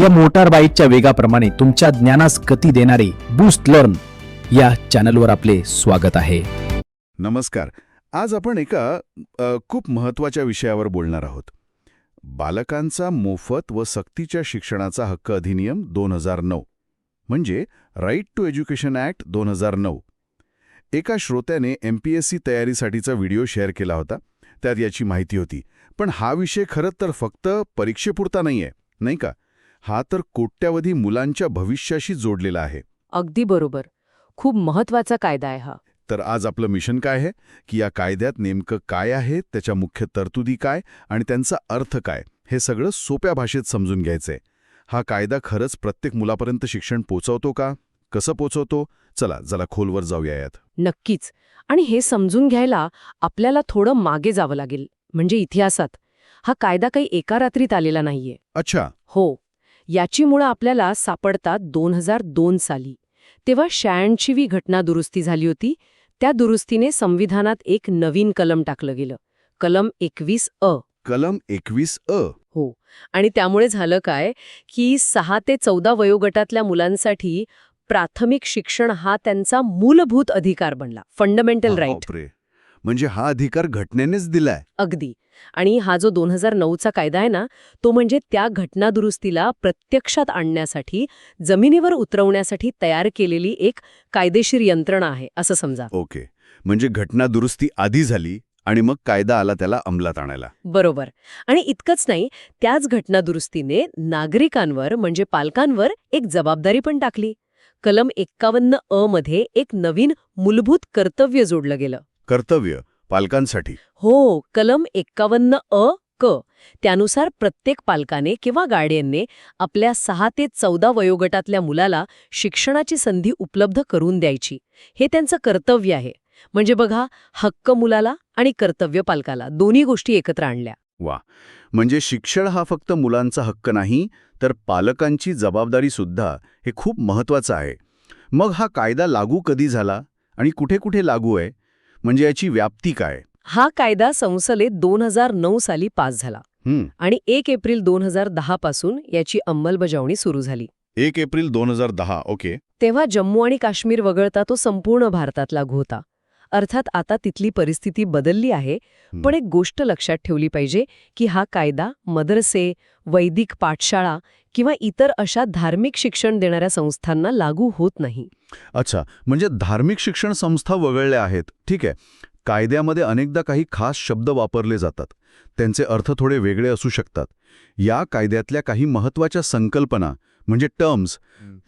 या मोटार बाईकच्या वेगाप्रमाणे तुमच्या ज्ञानास गती देणारे बूस्ट लर्न या चॅनलवर आपले स्वागत आहे. नमस्कार. आज आपण एका अ, खूप महत्त्वाच्या विषयावर बोलणार आहोत. बालकांचा मोफत व सक्तीच्या शिक्षणाचा हक्क अधिनियम दोन हजार नऊ म्हणजे राईट टू एज्युकेशन ॲक्ट दोन हजार नऊ. एका श्रोत्याने एम पी एस सी तयारीसाठीचा व्हिडिओ शेअर केला होता. त्यात याची माहिती होती. पण हा विषय खरं तर फक्त परीक्षेपुरता नाही आहे नाही का? हा तर कोट्यावधी मुलांच्या भविष्याशी जोडलेला आहे. अगदी बरोबर. खूप महत्त्वाचा कायदा आहे हा. तर आज आपलं मिशन काय आहे? की या कायद्यात नेमकं काय आहे? त्याच्या मुख्य तरतुदी काय? आणि त्यांचा अर्थ काय? हे सगळं सोप्या भाषेत समजून घ्यायचंय. हा कायदा खरंच प्रत्येक मुलापर्यंत शिक्षण पोचवतो का? कसं पोचवतो? चला जरा खोलवर जाऊया यात. नक्कीच. आणि हे समजून घ्यायला आपल्याला थोडं मागे जावं लागेल. म्हणजे इतिहासात. हा कायदा काही एका रात्रीत आलेला नाहीये. अच्छा. हो. याची मुळं आपल्याला सापडतात दोन हजार दोन साली. तेव्हा शहाऐंशीवी घटना दुरुस्ती झाली होती. त्या दुरुस्तीने संविधानात एक नवीन कलम टाकलं गेलं. कलम एकवीस अ. कलम एकवीस अ. हो. आणि त्यामुळे झालं काय की सहा ते चौदा वयोगटातल्या मुलांसाठी प्राथमिक शिक्षण हा त्यांचा मूलभूत अधिकार बनला. Fundamental right. म्हणजे हा अधिकार घटनेनेच दिलाय. अगदी. आणि हा जो दोन हजार नऊचा कायदा आहे ना तो म्हणजे त्या घटनादुरुस्तीला प्रत्यक्षात आणण्यासाठी जमिनीवर उतरवण्यासाठी तयार केलेली एक कायदेशीर यंत्रणा आहे असं समजा. ओके. म्हणजे घटना दुरुस्ती आधी झाली आणि मग कायदा आला त्याला अंमलात आणायला. बरोबर. आणि इतकंच नाही त्याच घटनादुरुस्तीने नागरिकांवर म्हणजे पालकांवर एक जबाबदारी पण टाकली. कलम एक्कावन्न अ मध्ये एक नवीन मूलभूत कर्तव्य जोडलं गेलं. कर्तव्य पालकांसाठी. हो कलम एक्कावन्न अ क. त्यानुसार प्रत्येक पालकाने किंवा गार्डियनने आपल्या सहा ते चौदा वयोगटातल्या मुलाला शिक्षणाची संधी उपलब्ध करून द्यायची. हे त्यांचं कर्तव्य आहे. म्हणजे बघा हक्क मुलाला आणि कर्तव्य पालकाला दोन्ही गोष्टी एकत्र आणल्या. वा. म्हणजे शिक्षण हा फक्त मुलांचा हक्क नाही तर पालकांची जबाबदारी सुद्धा हे खूप महत्वाचं आहे. मग हा कायदा लागू कधी झाला? आणि कुठे कुठे लागू आहे? म्हणजे याची व्याप्ती काय? हा कायदा संसदेत दोन हजार नऊ साली पास झाला. आणि एक एप्रिल दोन हजार दहा पासून याची अंमलबजावणी सुरू झाली. एक एप्रिल दोन हजार दहा ओके. तेव्हा जम्मू आणि काश्मीर वगळता तो संपूर्ण भारतात लागू होता. अर्थात आता तिथली परिस्थिती बदलली आहे. पण एक गोष्ट लक्षात ठेवली पाहिजे की हा कायदा मदरसे वैदिक पाठशाळा किंवा इतर अशा धार्मिक शिक्षण देणाऱ्या संस्थांना लागू होत नाही. अच्छा म्हणजे धार्मिक शिक्षण संस्था वगळल्या आहेत. ठीक आहे. कायद्यामध्ये अनेकदा काही खास शब्द वापरले जातात. त्यांचे अर्थ थोडे वेगळे असू शकतात. या कायद्यातल्या काही महत्त्वाच्या संकल्पना म्हणजे टर्म्स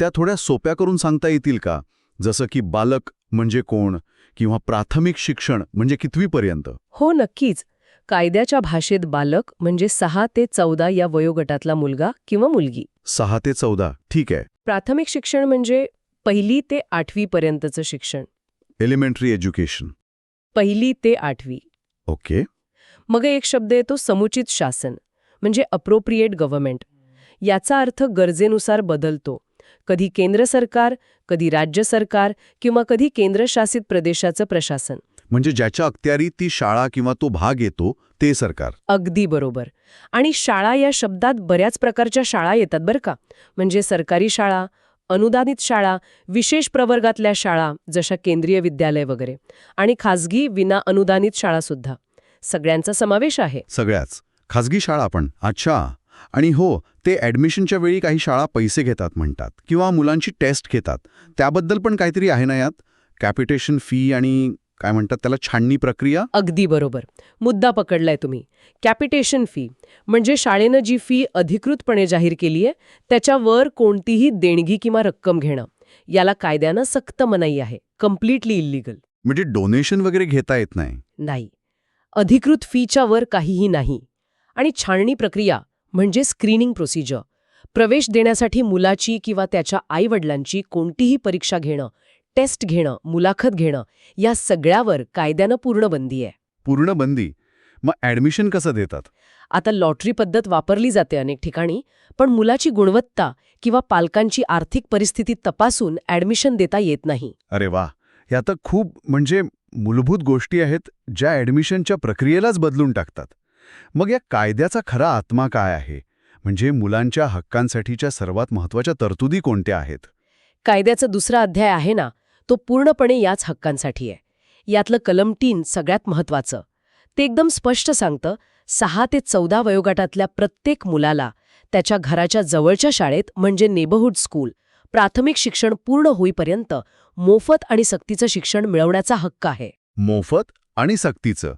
त्या थोड्या सोप्या करून सांगता येतील का? जसं की बालक म्हणजे कोण? किंवा प्राथमिक शिक्षण म्हणजे कितवीपर्यंत? हो नक्कीच. कायद्याच्या भाषेत बालक म्हणजे सहा ते चौदा या वयोगटातला मुलगा किंवा मुलगी. सहा ते चौदा ठीक आहे. प्राथमिक शिक्षण म्हणजे पहिली ते आठवी पर्यंतचं शिक्षण. एलिमेंटरी एज्युकेशन पहिली ते आठवी. ओके. मग एक शब्द येतो समुचित शासन म्हणजे अप्रोप्रिएट गव्हर्नमेंट याचा अर्थ गरजेनुसार बदलतो. कधी केंद्र सरकार कधी राज्य सरकार किंवा कधी केंद्रशासित प्रदेशाचं प्रशासन. म्हणजे ज्याच्या अखत्यारी ती शाळा किंवा तो भाग येतो ते सरकार. अगदी बरोबर. आणि शाळा या शब्दात बऱ्याच प्रकारच्या शाळा येतात बरं का. म्हणजे सरकारी शाळा अनुदानित शाळा विशेष प्रवर्गातल्या शाळा जशा केंद्रीय विद्यालय वगैरे. आणि खाजगी विना अनुदानित शाळासुद्धा सगळ्यांचा समावेश आहे. सगळ्याच. खाजगी शाळा पण. अच्छा. आणि हो ते ॲडमिशनच्या वेळी काही शाळा पैसे घेतात म्हणतात किंवा मुलांची टेस्ट घेतात. त्याबद्दल पण काहीतरी आहे ना यात? कॅपिटेशन फी आणि काय म्हणतात त्याला? छाननी प्रक्रिया? अगदी बरोबर. मुद्दा पकडलाय तुम्ही. कॅपिटेशन फी म्हणजे शाळेनं जी फी अधिकृतपणे जाहीर केली आहे त्याच्यावर कोणतीही देणगी किंवा रक्कम घेणं. याला कायद्यानं सक्त मनाई आहे. कम्प्लिटली इल्लीगल म्हणजे डोनेशन वगैरे घेता येत नाही? नाही. अधिकृत फीच्या वर काहीही नाही. आणि छाननी प्रक्रिया म्हणजे स्क्रीनिंग प्रोसिजर प्रवेश देण्यासाठी मुलाची किंवा त्याच्या आईवडिलांची कोणतीही परीक्षा घेणं टेस्ट घेणं मुलाखत घेणं या सगळ्यावर कायद्यानं पूर्ण बंदी आहे. पूर्ण बंदी मग ॲडमिशन कसं देतात? आता लॉटरी पद्धत वापरली जाते अनेक ठिकाणी पण मुलाची गुणवत्ता किंवा पालकांची आर्थिक परिस्थिती तपासून ॲडमिशन देता येत नाही. अरे वा ह्या तर खूप म्हणजे मूलभूत गोष्टी आहेत ज्या ॲडमिशनच्या प्रक्रियेलाच बदलून टाकतात. मग या कायद्याचा खरा आत्मा काय आहे? म्हणजे मुलांच्या हक्कांसाठीच्या सर्वात महत्त्वाच्या तरतुदी कोणत्या आहेत? कायद्याचा दुसरा अध्याय आहे ना तो पूर्णपणे याच हक्कांसाठी आहे. यातलं कलम तीन सगळ्यात महत्वाचं ते एकदम स्पष्ट सांगतं सहा ते चौदा वयोगटातल्या प्रत्येक मुलाला त्याच्या घराच्या जवळच्या शाळेत म्हणजे नेबरहूड स्कूल प्राथमिक शिक्षण पूर्ण होईपर्यंत मोफत आणि सक्तीचं शिक्षण मिळवण्याचा हक्क आहे. मोफत आणि सक्तीचं.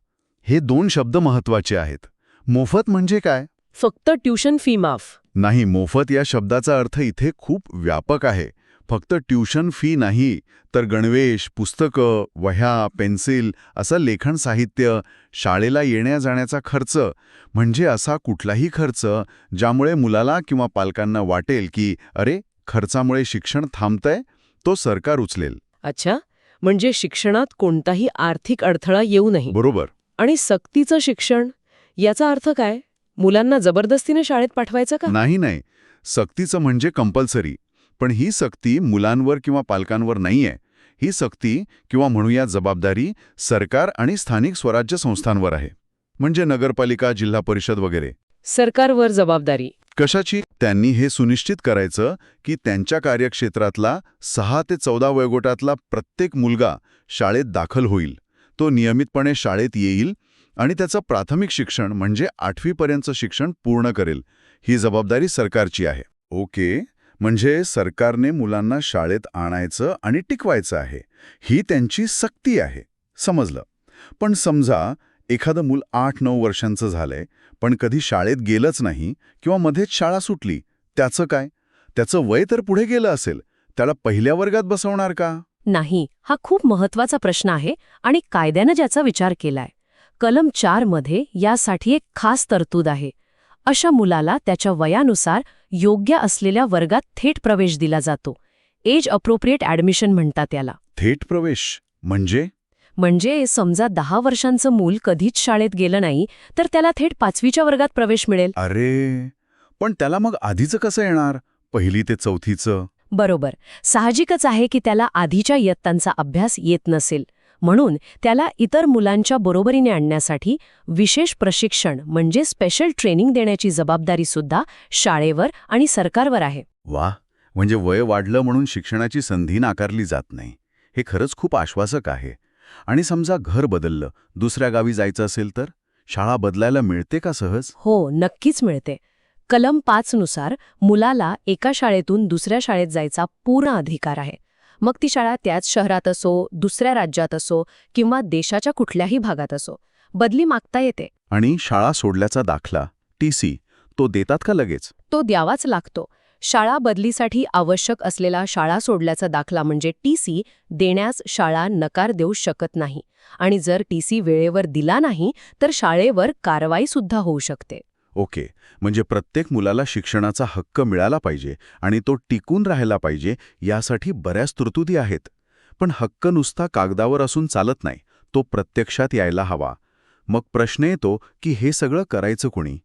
हे दोन शब्द महत्त्वाचे आहेत. मोफत म्हणजे काय? फक्त ट्युशन फी माफ. नाही मोफत या शब्दाचा अर्थ इथे खूप व्यापक आहे. फक्त ट्युशन फी नाही तर गणवेश पुस्तकं वह्या पेन्सिल असं लेखन साहित्य शाळेला येण्या जाण्याचा खर्च म्हणजे असा कुठलाही खर्च ज्यामुळे मुलाला किंवा पालकांना वाटेल की अरे खर्चामुळे शिक्षण थांबतंय तो सरकार उचलेल. अच्छा म्हणजे शिक्षणात कोणताही आर्थिक अडथळा येऊ नये बरोबर. आणि सक्तीचं शिक्षण याचा अर्थ काय? मुलांना जबरदस्तीने शाळेत पाठवायचं का? नाही नाही. सक्तीचं म्हणजे कंपल्सरी पण ही सक्ती मुलांवर किंवा पालकांवर नाहीये. ही सक्ती किंवा म्हणूया जबाबदारी सरकार आणि स्थानिक स्वराज्य संस्थांवर आहे. म्हणजे नगरपालिका जिल्हा परिषद वगैरे. सरकारवर जबाबदारी. कशाची? त्यांनी हे सुनिश्चित करायचं की त्यांच्या कार्यक्षेत्रातला सहा ते चौदा वयोगटातला प्रत्येक मुलगा शाळेत दाखल होईल. तो नियमितपणे शाळेत येईल आणि त्याचं प्राथमिक शिक्षण म्हणजे आठवीपर्यंतचं शिक्षण पूर्ण करेल. ही जबाबदारी सरकारची आहे. ओके. म्हणजे सरकारने मुलांना शाळेत आणायचं आणि टिकवायचं आहे. ही त्यांची सक्ती आहे. समजलं. पण समजा एखादं मूल आठ नऊ वर्षांचं झालंय पण कधी शाळेत गेलंच नाही किंवा मध्येच शाळा सुटली त्याचं काय? त्याचं वय तर पुढे गेलं असेल त्याला पहिल्या वर्गात बसवणार का? नाही हा खूप महत्त्वाचा प्रश्न आहे आणि कायद्यानं ज्याचा विचार केलाय. कलम चारमध्ये यासाठी एक खास तरतूद आहे. अशा मुलाला त्याच्या वयानुसार योग्य असलेल्या वर्गात थेट प्रवेश दिला जातो. एज अप्रोप्रिएट ॲडमिशन म्हणतात याला. थेट प्रवेश? म्हणजे? म्हणजे समजा दहा वर्षांचं मूल कधीच शाळेत गेलं नाही तर त्याला थेट पाचवीच्या वर्गात प्रवेश मिळेल. अरे! पण त्याला मग आधीचं कसं येणार? पहिली ते चौथीचं? बरोबर. साहजिकच आहे की त्याला आधीच्या इयत्तांचा अभ्यास येत नसेल. म्हणून त्याला इतर मुलांच्या बरोबरीने आणण्यासाठी विशेष प्रशिक्षण म्हणजे स्पेशल ट्रेनिंग देण्याची जबाबदारी सुद्धा शाळेवर आणि सरकारवर आहे. वा म्हणजे वय वाढलं म्हणून शिक्षणाची संधी नाकारली जात नाही. हे खरंच खूप आश्वासक आहे. आणि समजा घर बदललं दुसऱ्या गावी जायचं असेल तर? शाळा बदलायला मिळते का सहज? हो नक्कीच मिळते. कलम पाच नुसार मुलाला एका शाळेतून दुसऱ्या शाळेत जायचा पूर्ण अधिकार आहे. मग ती शाळा त्याच शहरात असो दुसऱ्या राज्यात असो किंवा देशाच्या कुठल्याही भागात असो. बदली मागता येते. आणि शाळा सोडल्याचा दाखला टी सी तो देतात का लगेच? तो द्यावाच लागतो. शाळा बदलीसाठी आवश्यक असलेला शाळा सोडल्याचा दाखला म्हणजे टीसी देण्यास शाळा नकार देऊ शकत नाही. आणि जर टीसी वेळेवर दिला नाही तर शाळेवर कारवाई सुद्धा होऊ शकते. ओके. म्हणजे प्रत्येक मुलाला शिक्षणाचा हक्क मिळाला पाहिजे आणि तो टिकून राहायला पाहिजे यासाठी बऱ्याच तरतुदी आहेत. पण हक्क नुसता कागदावर असून चालत नाही तो प्रत्यक्षात यायला हवा. मग प्रश्न येतो की हे सगळं करायचं कोणी?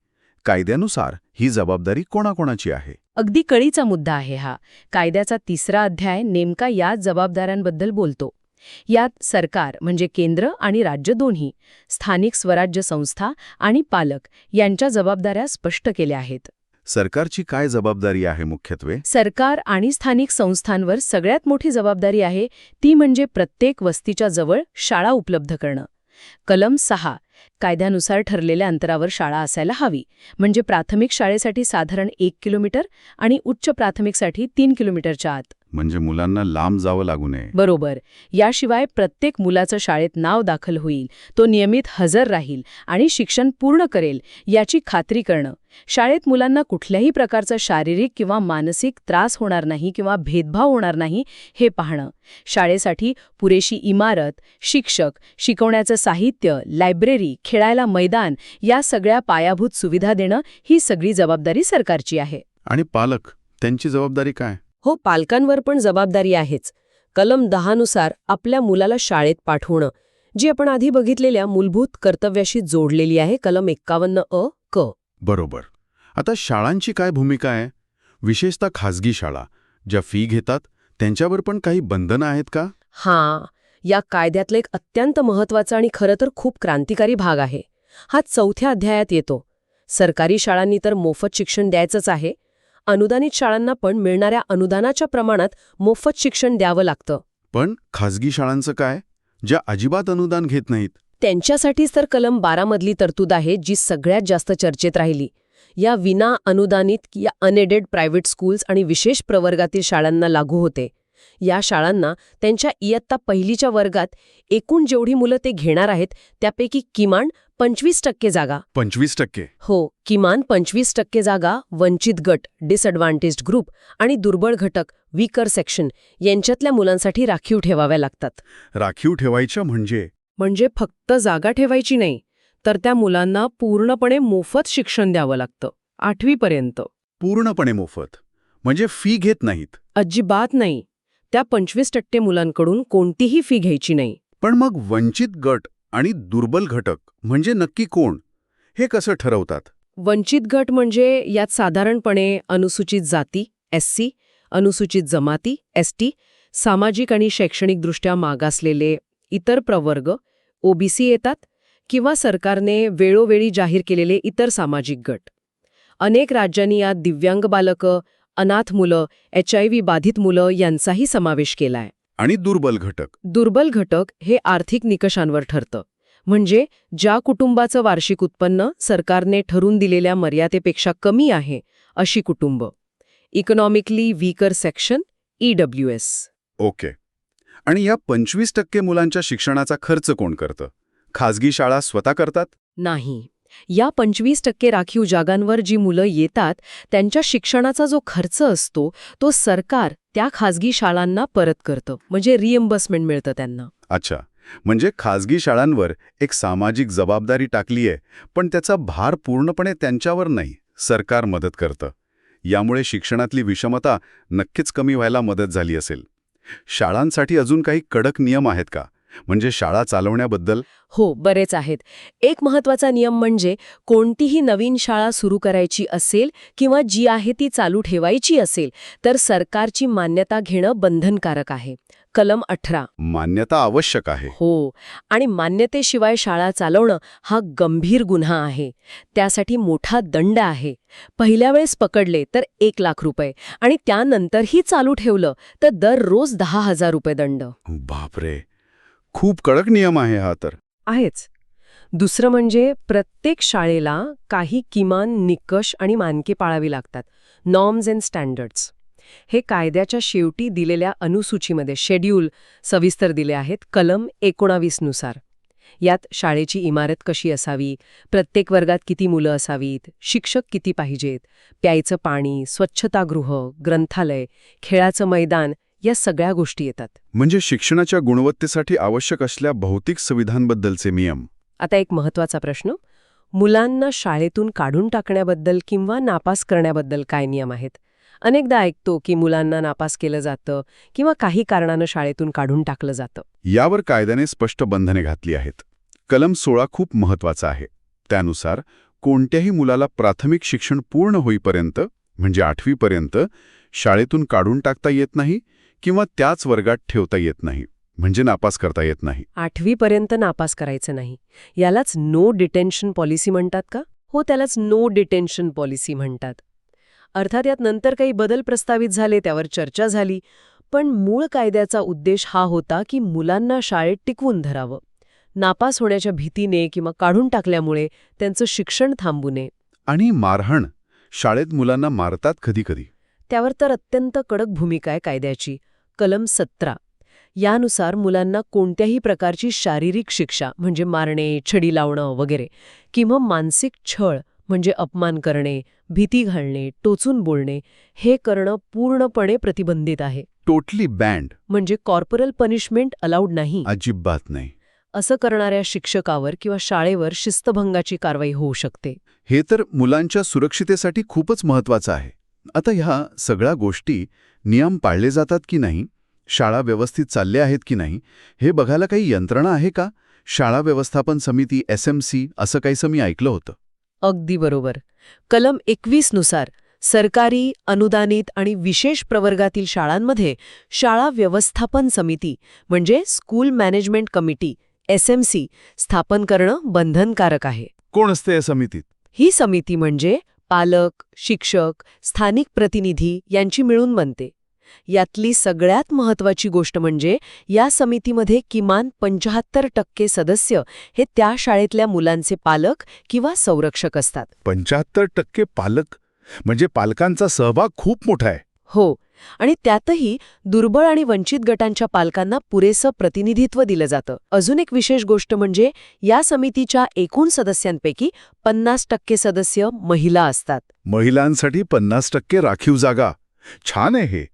कायद्यानुसार ही जबाबदारी कोणाकोणाची आहे? अगदी कळीचा मुद्दा आहे हा. कायद्याचा तिसरा अध्याय नेमका याच जबाबदाऱ्यांबद्दल बोलतो. यात सरकार म्हणजे केंद्र आणि राज्य दोन्ही स्थानिक स्वराज्य संस्था आणि पालक यांच्या जबाबदाऱ्या स्पष्ट केल्या आहेत. सरकारची काय जबाबदारी आहे मुख्यत्वे? सरकार आणि स्थानिक संस्थांवर सगळ्यात मोठी जबाबदारी आहे ती म्हणजे प्रत्येक वस्तीच्या जवळ शाळा उपलब्ध करणं. कलम सहा कायद्यानुसार ठरलेल्या अंतरावर शाळा असायला हवी म्हणजे प्राथमिक शाळेसाठी साधारण एक किलोमीटर आणि उच्च प्राथमिकसाठी तीन किलोमीटरच्या आत. म्हणजे मुलांना लांब जावं लागू नये. बरोबर. याशिवाय प्रत्येक मुलाचं शाळेत नाव दाखल होईल. तो नियमित हजर राहील आणि शिक्षण पूर्ण करेल याची खात्री करणं. शाळेत मुलांना कुठल्याही प्रकारचा शारीरिक किंवा मानसिक त्रास होणार नाही किंवा भेदभाव होणार नाही हे पाहणं. शाळेसाठी पुरेशी इमारत शिक्षक शिकवण्याचं साहित्य लायब्ररी खेळायला मैदान या सगळ्या पायाभूत सुविधा देणं ही सगळी जबाबदारी सरकारची आहे. आणि पालक त्यांची जबाबदारी काय? हो पालकांवर पण जबाबदारी आहेच. कलम दहानुसार आपल्या मुलाला शाळेत पाठवणं जी आपण आधी बघितलेल्या मूलभूत कर्तव्याशी जोडलेली आहे कलम एक्कावन्न अ क. बरोबर. आता शाळांची काय भूमिका आहे? विशेषतः खाजगी शाळा ज्या फी घेतात त्यांच्यावर पण काही बंधनं आहेत का? हां या कायद्यातला एक अत्यंत महत्त्वाचा आणि खरं तर खूप क्रांतिकारी भाग आहे. हा चौथ्या अध्यायात येतो. सरकारी शाळांनी तर मोफत शिक्षण द्यायचंच आहे अनुदानित शाळांना पण मिळणाऱ्या अनुदानाच्या प्रमाणात मोफत शिक्षण द्यावं लागतं. पण खाजगी शाळांचं काय? ज्या अजिबात अनुदान घेत नाहीत. त्यांच्यासाठीच तर कलम बारामधली तरतूद आहे जी सगळ्यात जास्त चर्चेत राहिली. या विना अनुदानित या अनएडेड प्रायव्हेट स्कूल्स आणि विशेष प्रवर्गातील शाळांना लागू होते. या शाळांना त्यांच्या इयत्ता पहिलीच्या वर्गात एकूण जेवढी मुलं ते घेणार आहेत त्यापैकी किमान पंचवीस टक्के जागा. पंचवीस टक्के. हो किमान पंचवीस टक्के जागा वंचित गट डिसएडव्हान्टेज्ड ग्रुप आणि दुर्बळ घटक वीकर सेक्शन यांच्यातल्या मुलांसाठी राखीव ठेवाव्या लागतात. राखीव ठेवायच्या म्हणजे? म्हणजे फक्त जागा ठेवायची नाही तर त्या मुलांना पूर्णपणे मोफत शिक्षण द्यावं लागतं आठवीपर्यंत. पूर्णपणे मोफत. म्हणजे फी घेत नाहीत. अजिबात नाही. त्या पंचवीस टक्के मुलांकडून कोणतीही फी घ्यायची नाही. पण मग वंचित गट आणि दुर्बल घटक म्हणजे नक्की कोण हे कसं ठरवतात? वंचित गट म्हणजे यात साधारणपणे अनुसूचित जाती एससी अनुसूचित जमाती एसटी सामाजिक आणि शैक्षणिकदृष्ट्या मागासलेले इतर प्रवर्ग ओबीसी येतात किंवा सरकारने वेळोवेळी जाहीर केलेले इतर सामाजिक गट. अनेक राज्यांनी यात दिव्यांग बालकं अनाथ मुलं एच आय व्ही बाधित मुलं यांचाही समावेश केलाय. आणि दुर्बल घटक. दुर्बल घटक हे आर्थिक निकषांवर ठरतं. म्हणजे ज्या कुटुंबाचं वार्षिक उत्पन्न सरकारने ठरून दिलेल्या मर्यादेपेक्षा कमी आहे अशी कुटुंब. Economically weaker section EWS. Okay. आणि या पंचवीस टक्के मुलांच्या शिक्षणाचा खर्च कोण करतं? खाजगी शाळा स्वतः करतात? नाही. या पंचवीस टक्के राखीव जागांवर जी मुलं येतात त्यांच्या शिक्षणाचा जो खर्च असतो तो सरकार त्या खाजगी शाळांना परत करतं. म्हणजे रिएम्बर्समेंट मिळतं त्यांना. अच्छा. म्हणजे खाजगी शाळांवर एक सामाजिक जबाबदारी टाकली आहे पण त्याचा भार पूर्णपणे त्यांच्यावर नाही सरकार मदत करतं. यामुळे शिक्षणातली विषमता नक्कीच कमी व्हायला मदत झाली असेल. शाळांसाठी अजून काही कडक नियम आहेत का? म्हणजे शाळा चालवण्याबद्दल? हो बरेच आहेत. एक महत्त्वाचा नियम म्हणजे कोणतीही नवीन शाळा सुरू करायची असेल किंवा जी आहे ती चालू ठेवायची असेल तर सरकारची मान्यता घेणं बंधनकारक आहे. कलम अठरा. मान्यता आवश्यक आहे. हो आणि मान्यतेशिवाय शाळा चालवणं हा गंभीर गुन्हा आहे. त्यासाठी मोठा दंड आहे. पहिल्या वेळेस पकडले तर एक लाख रुपये आणि त्यानंतरही चालू ठेवलं तर दररोज दहा हजार रुपये दंड. बापरे! खूप कडक नियम आहे हा तर. आहेच. दुसरं म्हणजे प्रत्येक शाळेला काही किमान निकष आणि मानके पाळावी लागतात. Norms and standards. हे कायद्याच्या शेवटी दिलेल्या अनुसूचीमध्ये शेड्यूल सविस्तर दिले आहेत कलम एकोणावीसनुसार यात शाळेची इमारत कशी असावी प्रत्येक वर्गात किती मुलं असावीत शिक्षक किती पाहिजेत प्यायचं पाणी स्वच्छतागृह ग्रंथालय खेळाचं मैदान या सगळ्या गोष्टी येतात. म्हणजे शिक्षणाच्या गुणवत्तेसाठी आवश्यक असलेल्या भौतिक सुविधांबद्दलचे नियम. आता एक महत्त्वाचा प्रश्न. मुलांना शाळेतून काढून टाकण्याबद्दल किंवा नापास करण्याबद्दल काय नियम आहेत? अनेकदा ऐकतो की मुलांना नापास केलं जातं किंवा काही कारणानं शाळेतून काढून टाकलं जातं. यावर कायद्याने स्पष्ट बंधने घातली आहेत. कलम सोळा खूप महत्त्वाचा आहे. त्यानुसार कोणत्याही मुलाला प्राथमिक शिक्षण पूर्ण होईपर्यंत म्हणजे आठवीपर्यंत शाळेतून काढून टाकता येत नाही किंवा त्याच वर्गात ठेवता येत नाही म्हणजे नापास करता येत नाही. आठवीपर्यंत नापास करायचं नाही. यालाच नो डिटेन्शन पॉलिसी म्हणतात का? हो त्यालाच नो डिटेन्शन पॉलिसी म्हणतात. अर्थात यात नंतर काही बदल प्रस्तावित झाले त्यावर चर्चा झाली पण मूळ कायद्याचा उद्देश हा होता की मुलांना शाळेत टिकवून धरावं. नापास होण्याच्या भीतीने किंवा काढून टाकल्यामुळे त्यांचं शिक्षण थांबू नये. आणि मारहाण शाळेत मुलांना मारतात कधीकधी त्यावर तर अत्यंत कडक भूमिका आहे कायद्याची. कलम सतरा. यानुसार मुलांना कोणत्याही प्रकारची शारीरिक शिक्षा म्हणजे मारणे छडी लावणं वगैरे किंवा मानसिक छळ म्हणजे अपमान करणे भीती घालणे टोचून बोलणे हे करणं पूर्णपणे प्रतिबंधित आहे. टोटली बँड म्हणजे कॉर्पोरल पनिशमेंट अलाउड नाही. अजिबात नाही. असं करणाऱ्या शिक्षकावर किंवा शाळेवर शिस्तभंगाची कारवाई होऊ शकते. हे तर मुलांच्या सुरक्षितेसाठी खूपच महत्वाचं आहे. आता ह्या सगळ्या गोष्टी नियम पाळले जातात की नाही? शाळा व्यवस्थित चालल्या आहेत की नाही? हे बघायला काही यंत्रणा आहे का? शाळा व्यवस्थापन समिती एस एम सी असं काहीसं मी ऐकलं होतं. अगदी बरोबर. कलम एकवीसनुसार सरकारी अनुदानित आणि विशेष प्रवर्गातील शाळांमध्ये शाळा व्यवस्थापन समिती म्हणजे स्कूल मॅनेजमेंट कमिटी एसएमसी स्थापन करणं बंधनकारक आहे. कोण असते या समितीत? ही समिती म्हणजे पालक शिक्षक स्थानिक प्रतिनिधी यांची मिळून बनते. यातली सगळ्यात महत्वाची गोष्ट म्हणजे या समितीमध्ये किमान पंचाहत्तर टक्के सदस्य हे त्या शाळेतल्या मुलांचे पालक किंवा संरक्षक असतात. पंच्याहत्तर टक्के पालक? म्हणजे पालकांचा सहभाग खूप मोठा आहे. हो आणि त्यातही दुर्बळ आणि वंचित गटांच्या पालकांना पुरेसं प्रतिनिधित्व दिलं जातं. अजून एक विशेष गोष्ट म्हणजे या समितीच्या एकूण सदस्यांपैकी पन्नास टक्के सदस्य महिला असतात. महिलांसाठी पन्नास टक्के राखीव जागा. छान आहे हे.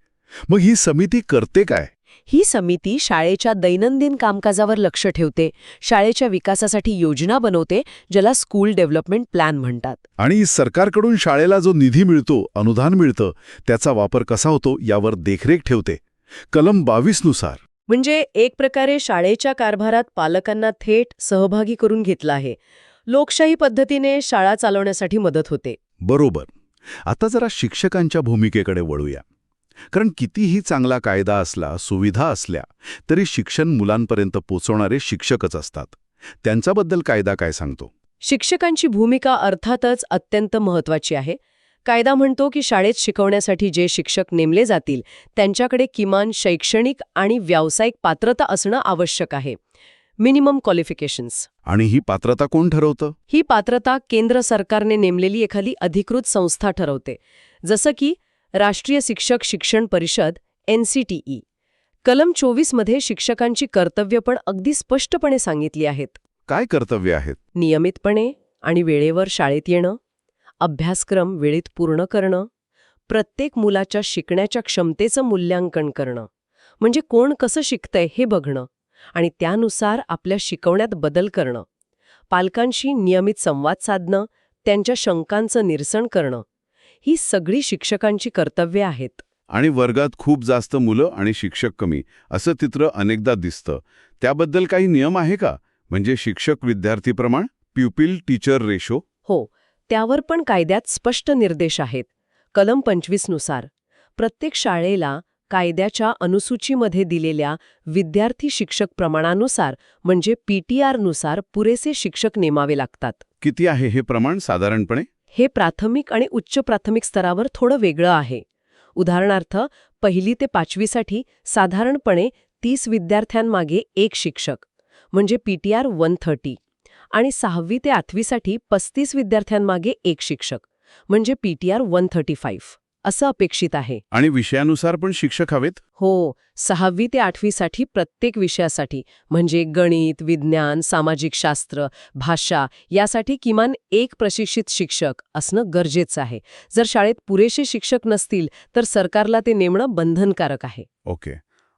मग ही समिती करते काय? ही समिती शाळेच्या दैनंदिन कामकाजावर लक्ष ठेवते. शाळेच्या विकासासाठी योजना बनवते ज्याला स्कूल डेव्हलपमेंट प्लॅन म्हणतात. आणि सरकारकडून शाळेला जो निधी मिळतो अनुदान मिळतं त्याचा वापर कसा होतो यावर देखरेख ठेवते. कलम बावीसनुसार. म्हणजे एक प्रकारे शाळेच्या कारभारात पालकांना थेट सहभागी करून घेतलं आहे. लोकशाही पद्धतीने शाळा चालवण्यासाठी मदत होते. बरोबर. आता जरा शिक्षकांच्या भूमिकेकडे वळूया. कारण कितीही चांगला कायदा असला सुविधा असल्या तरी शिक्षण मुलांपर्यंत पोचवणारे शिक्षकच असतात. त्यांच्याबद्दल कायदा काय सांगतो? शिक्षकांची भूमिका अर्थातच अत्यंत महत्वाची आहे. कायदा म्हणतो की शाळेत शिकवण्यासाठी जे शिक्षक नेमले जातील त्यांच्याकडे किमान शैक्षणिक आणि व्यावसायिक पात्रता असणं आवश्यक आहे. Minimum qualifications. आणि ही पात्रता कोण ठरवतं? ही पात्रता केंद्र सरकारने नेमलेली एखादी अधिकृत संस्था ठरवते. जसं की राष्ट्रीय शिक्षक शिक्षण परिषद एनसीटीई कलम चोवीसमध्ये शिक्षकांची कर्तव्य पण अगदी स्पष्टपणे सांगितली आहेत. काय कर्तव्य आहेत? नियमितपणे आणि वेळेवर शाळेत येणं अभ्यासक्रम वेळेत पूर्ण करणं प्रत्येक मुलाच्या शिकण्याच्या क्षमतेचं मूल्यांकन करणं म्हणजे कोण कसं शिकतंय हे बघणं आणि त्यानुसार आपल्या शिकवण्यात बदल करणं पालकांशी नियमित संवाद साधणं त्यांच्या शंकांचं निरसन करणं. ही सगळी शिक्षकांची कर्तव्ये आहेत. आणि वर्गात खूप जास्त मुलं आणि शिक्षक कमी असं चित्र अनेकदा दिसतं. त्याबद्दल काही नियम आहे का? म्हणजे शिक्षक विद्यार्थी प्रमाण प्युपिल टीचर रेशो हो त्यावर पण कायद्यात स्पष्ट निर्देश आहेत. कलम पंचवीसनुसार प्रत्येक शाळेला कायद्याच्या अनुसूचीमध्ये दिलेल्या विद्यार्थी शिक्षक प्रमाणानुसार म्हणजे पीटीआरनुसार पुरेसे शिक्षक नेमावे लागतात. किती आहे हे प्रमाण साधारणपणे? हे प्राथमिक आणि उच्च प्राथमिक स्तरावर थोडं वेगळं आहे. उदाहरणार्थ पहिली ते पाचवीसाठी साधारणपणे तीस विद्यार्थ्यांमागे एक शिक्षक म्हणजे पीटीआर वन थर्टी आणि सहावी ते आठवीसाठी पस्तीस विद्यार्थ्यांमागे एक शिक्षक म्हणजे पीटीआर वन थर्टी फाईव्ह. असं अपेक्षित आहे. आणि विषयानुसार पण शिक्षक हवेत? हो सहावी ते आठवीसाठी प्रत्येक विषयासाठी म्हणजे गणित विज्ञान सामाजिक शास्त्र भाषा यासाठी किमान एक प्रशिक्षित शिक्षक असणं गरजेचं आहे. जर शाळेत पुरेसे शिक्षक नसतील तर सरकारला ते नेमणं बंधनकारक आहे. ओके.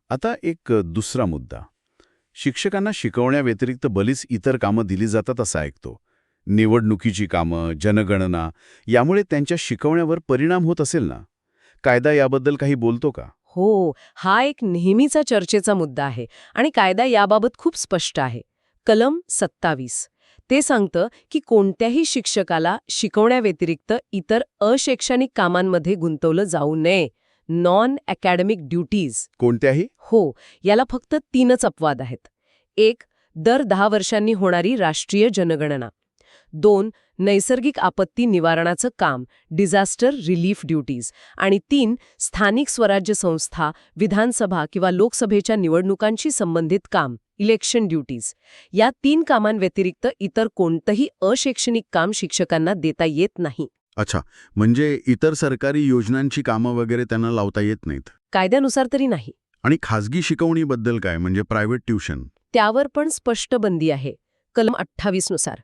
आता एक दुसरा मुद्दा. शिक्षकांना शिकवण्याव्यतिरिक्त बरीच इतर कामं दिली जातात असं ऐकतो. निवडणुकीची कामं जनगणना यामुळे त्यांच्या शिकवण्यावर परिणाम होत असेल ना? कायदा याबद्दल काही बोलतो का? हो हा एक नेहमीचा चर्चेचा मुद्दा आहे आणि कायदा याबाबत खूप स्पष्ट आहे. कलम सत्तावीस. ते सांगतं की कोणत्याही शिक्षकाला शिकवण्याव्यतिरिक्त इतर अशैक्षणिक कामांमध्ये गुंतवलं जाऊ नये. Non academic duties. कोणत्याही? हो याला फक्त तीनच अपवाद आहेत. एक दर दहा वर्षांनी होणारी राष्ट्रीय जनगणना. दोन नैसर्गिक आपत्ती निवारणाचं काम डिझास्टर रिलीफ ड्युटीज आणि तीन स्थानिक स्वराज्य संस्था विधानसभा किंवा लोकसभेच्या निवडणुकांशी संबंधित काम इलेक्शन ड्युटीज या तीन कामांव्यतिरिक्त इतर कोणतंही अशैक्षणिक काम शिक्षकांना देता येत नाही. अच्छा म्हणजे इतर सरकारी योजनांची कामं वगैरे त्यांना लावता येत नाहीत? कायद्यानुसार तरी नाही. आणि खाजगी शिकवणीबद्दल काय म्हणजे प्रायव्हेट ट्युशन त्यावर पण स्पष्ट बंदी आहे. कलम अठ्ठावीसनुसार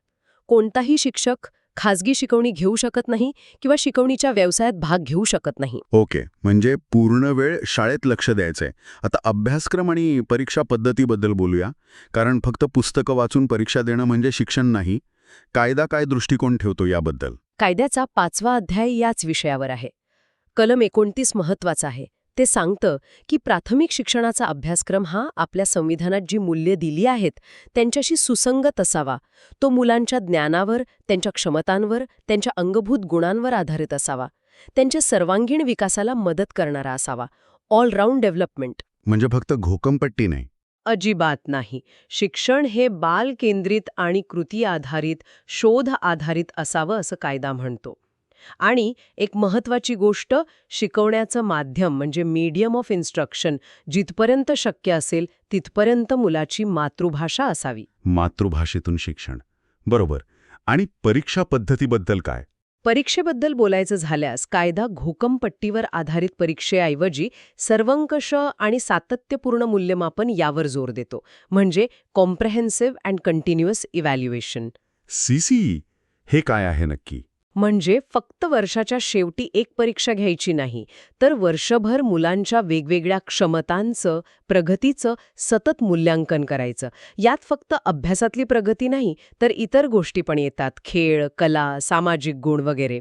कोणताही शिक्षक खाजगी शिकवणी घेऊ शकत नाही किंवा शिकवणीच्या व्यवसायात भाग घेऊ शकत नाही. ओके म्हणजे पूर्ण वेळ शाळेत लक्ष द्यायचंय. आता अभ्यासक्रम आणि परीक्षा पद्धतीबद्दल बोलूया. कारण फक्त पुस्तकं वाचून परीक्षा देणं म्हणजे शिक्षण नाही. कायदा काय दृष्टिकोन ठेवतो याबद्दल? कायद्याचा पाचवा अध्याय याच विषयावर आहे. कलम एकोणतीस महत्त्वाचा आहे. ते सांगतं की प्राथमिक शिक्षणाचा अभ्यासक्रम हा आपल्या संविधानात जी मूल्य दिली आहेत त्यांच्याशी सुसंगत असावा. तो मुलांच्या ज्ञानावर त्यांच्या क्षमतांवर त्यांच्या अंगभूत गुणांवर आधारित असावा. त्यांच्या सर्वांगीण विकासाला मदत करणारा असावा. ऑलराऊंड डेव्हलपमेंट म्हणजे फक्त घोकमपट्टी नाही. अजिबात नाही. शिक्षण हे बाल केंद्रित आणि कृती आधारित शोध आधारित असावं असं कायदा म्हणतो. आणि एक महत्वाची गोष्ट शिकवण्याचं माध्यम म्हणजे मीडियम ऑफ इन्स्ट्रक्शन जिथपर्यंत शक्य असेल तिथपर्यंत मुलाची मातृभाषा असावी. मातृभाषेतून शिक्षण. बरोबर. आणि परीक्षा पद्धतीबद्दल काय? परीक्षेबद्दल बोलायचं झाल्यास कायदा घोकमपट्टीवर आधारित परीक्षेऐवजी सर्वंकष आणि सातत्यपूर्ण मूल्यमापन यावर जोर देतो. म्हणजे comprehensive and continuous evaluation CCE हे काय आहे नक्की? म्हणजे फक्त वर्षाच्या शेवटी एक परीक्षा घ्यायची नाही तर वर्षभर मुलांच्या वेगवेगळ्या क्षमतांचं प्रगतीचं सतत मूल्यांकन करायचं. यात फक्त अभ्यासातली प्रगती नाही तर इतर गोष्टी पण येतात खेळ कला सामाजिक गुण वगैरे.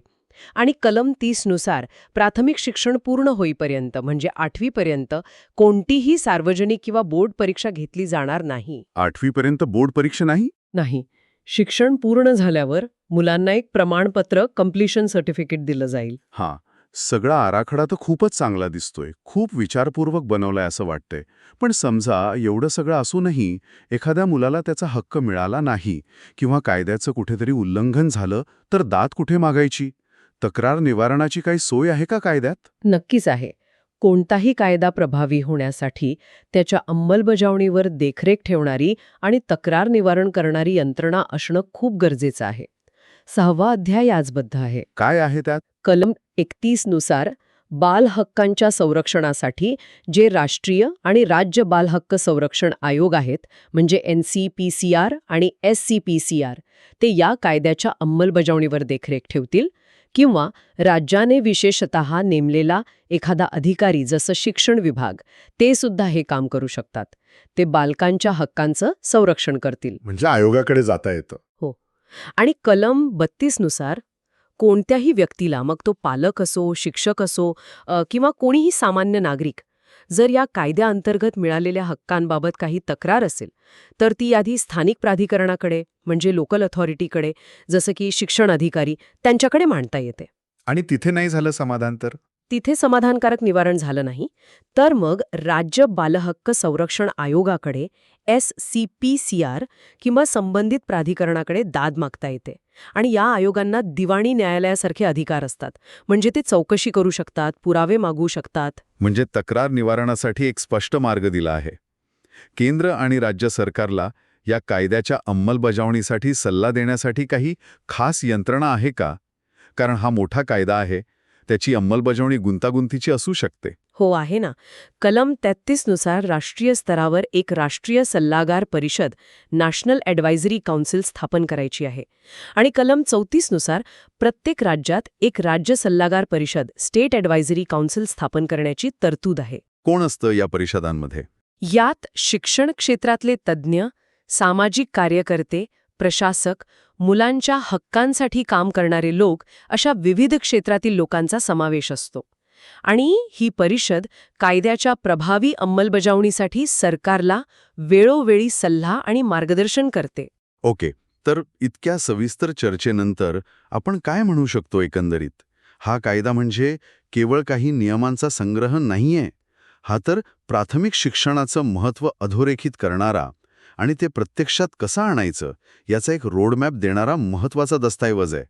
आणि कलम तीसनुसार प्राथमिक शिक्षण पूर्ण होईपर्यंत म्हणजे आठवीपर्यंत कोणतीही सार्वजनिक किंवा बोर्ड परीक्षा घेतली जाणार नाही. आठवीपर्यंत बोर्ड परीक्षा नाही? नाही. शिक्षण पूर्ण झाल्यावर मुलांना एक प्रमाणपत्र कम्प्लिशन सर्टिफिकेट दिलं जाईल. हां सगळा आराखडा तर खूपच चांगला दिसतोय. खूप विचारपूर्वक बनवलाय असं वाटतंय. पण समजा एवढं सगळं असूनही एखाद्या मुलाला त्याचा हक्क मिळाला नाही किंवा कायद्याचं कुठेतरी उल्लंघन झालं तर दात कुठे मागायची? तक्रार निवारणाची काही सोय आहे का कायद्यात? नक्कीच आहे. कोणताही कायदा प्रभावी होण्यासाठी त्याच्या अंमलबजावणीवर देखरेख ठेवणारी आणि तक्रार निवारण करणारी यंत्रणा असणं खूप गरजेचं आहे. सहावा अध्याय याचबद्ध आहे. काय आहे त्यात? कलम एकतीसनुसार बाल हक्कांच्या संरक्षणासाठी जे राष्ट्रीय आणि राज्य बाल हक्क संरक्षण आयोग आहेत म्हणजे N C P C R आणि S C P C R ते या कायद्याच्या अंमलबजावणीवर देखरेख ठेवतील किंवा राज्याने विशेषत नेमलेला एखादा अधिकारी जसं शिक्षण विभाग ते सुद्धा हे काम करू शकतात. ते बालकांच्या हक्कांचं संरक्षण करतील. म्हणजे आयोगाकडे जाता येतं. आणि कलम बत्तीसनुसार कोणत्याही व्यक्तीला मग तो पालक असो शिक्षक असो किंवा कोणीही सामान्य नागरिक जर या कायद्याअंतर्गत मिळालेल्या हक्कांबाबत काही तक्रार असेल तर ती आधी स्थानिक प्राधिकरणाकडे म्हणजे लोकल अथॉरिटीकडे जसं की शिक्षण अधिकारी त्यांच्याकडे मांडता येते. आणि तिथे नाही झालं समाधान तर? तिथे समाधानकारक निवारण झालं नाही. तर मग राज्य बालहक्क संरक्षण आयोगाकडे S C P C R किंवा संबंधित प्राधिकरणाकडे दाद मागता येते. आणि या आयोगांना दिवाणी न्यायालयासारखे अधिकार असतात. म्हणजे ते चौकशी करू शकतात पुरावे मागू शकतात. म्हणजे तक्रार निवारणासाठी एक स्पष्ट मार्ग दिला आहे. केंद्र आणि राज्य सरकारला या कायद्याच्या अंमलबजावणीसाठी सल्ला देण्यासाठी काही खास यंत्रणा आहे का? कारण हा मोठा कायदा आहे त्याची अंमलबजावणी गुंतागुंतीची असू शकते. हो आहे ना. कलम तेहतीसनुसार राष्ट्रीय स्तरावर एक राष्ट्रीय सल्लागार परिषद नॅशनल ॲडवायझरी काउन्सिल स्थापन करायची आहे. आणि कलम चौतीसनुसार प्रत्येक राज्यात एक राज्य सल्लागार परिषद स्टेट ॲडवायझरी काउन्सिल स्थापन करण्याची तरतूद आहे. कोण असतं या परिषदांमध्ये? यात शिक्षण क्षेत्रातले तज्ज्ञ सामाजिक कार्यकर्ते प्रशासक मुलांच्या हक्कांसाठी काम करणारे लोक अशा विविध क्षेत्रातील लोकांचा समावेश असतो. आणि ही परिषद कायद्याच्या प्रभावी अंमलबजावणीसाठी सरकारला वेळोवेळी सल्ला आणि मार्गदर्शन करते. ओके तर इतक्या सविस्तर चर्चेनंतर आपण काय म्हणू शकतो एकंदरीत? हा कायदा म्हणजे केवळ काही नियमांचा संग्रह नाहीये. हा तर प्राथमिक शिक्षणाचं महत्त्व अधोरेखित करणारा आणि ते प्रत्यक्षात कसं आणायचं याचा एक रोडमॅप देणारा महत्त्वाचा दस्तऐवज आहे.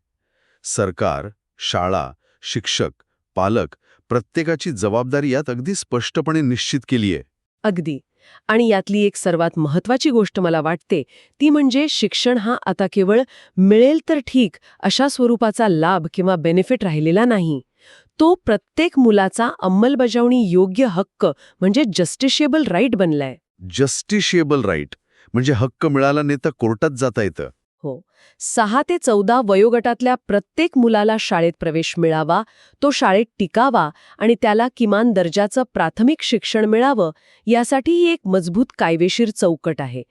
सरकार शाळा शिक्षक पालक प्रत्येकाची जबाबदारी यात अगदी स्पष्टपणे निश्चित केली आहे. अगदी. आणि यातली एक सर्वात महत्वाची गोष्ट मला वाटते ती म्हणजे शिक्षण हा आता केवळ मिळेल तर ठीक अशा स्वरूपाचा लाभ किंवा बेनिफिट राहिलेला नाही. तो प्रत्येक मुलाचा अंमलबजावणी योग्य हक्क म्हणजे जस्टिशिएबल राईट बनलाय. जस्टिशिएबल राईट म्हणजे हक्क मिळाला नाही तर कोर्टात जाता येतं. सहा ते चौदा वयोगटातल्या प्रत्येक मुलाला शाळेत प्रवेश मिळावा तो शाळेत टिकावा आणि त्याला किमान दर्जाचं प्राथमिक शिक्षण मिळावं यासाठी ही एक मजबूत कायदेशीर चौकट आहे.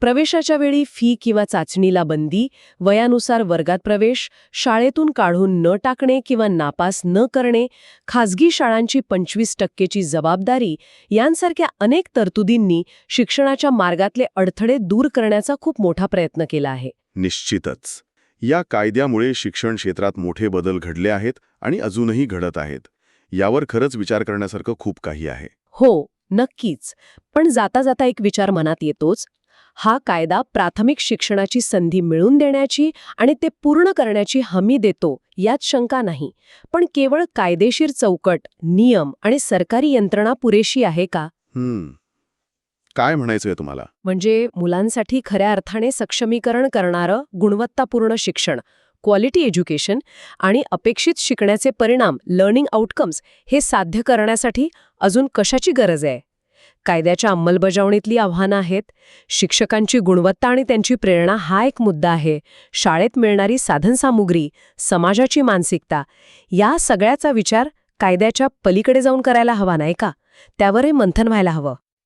प्रवेशाच्या वेळी फी किंवा चाचणीला बंदी वयानुसार वर्गात प्रवेश शाळेतून काढून न टाकणे किंवा नापास न करणे खाजगी शाळांची पंचवीस टक्केची जबाबदारी यांसारख्या अनेक तरतुदींनी शिक्षणाच्या मार्गातले अडथळे दूर करण्याचा खूप मोठा प्रयत्न केला आहे. निश्चितच. या कायद्यामुळे शिक्षण क्षेत्रात मोठे बदल घडले आहेत आणि अजूनही घडत आहेत. यावर खरंच विचार करण्यासारखं खूप काही आहे. हो नक्कीच. पण जाता जाता एक विचार मनात येतोच. हा कायदा प्राथमिक शिक्षणाची संधी मिळवून देण्याची आणि ते पूर्ण करण्याची हमी देतो यात शंका नाही. पण केवळ कायदेशीर चौकट नियम आणि सरकारी यंत्रणा पुरेशी आहे का? हम्म. काय म्हणायचंय तुम्हाला? म्हणजे मुलांसाठी खऱ्या अर्थाने सक्षमीकरण करणारं गुणवत्तापूर्ण शिक्षण क्वालिटी एज्युकेशन आणि अपेक्षित शिकण्याचे परिणाम लर्निंग आउटकम्स हे साध्य करण्यासाठी अजून कशाची गरज आहे? कायद्याच्या अंमलबजावणीतली आव्हानं आहेत शिक्षकांची गुणवत्ता आणि त्यांची प्रेरणा हा एक मुद्दा आहे शाळेत मिळणारी साधनसामुग्री समाजाची मानसिकता या सगळ्याचा विचार कायद्याच्या पलीकडे जाऊन करायला हवा नाही का? त्यावरही मंथन व्हायला हवं.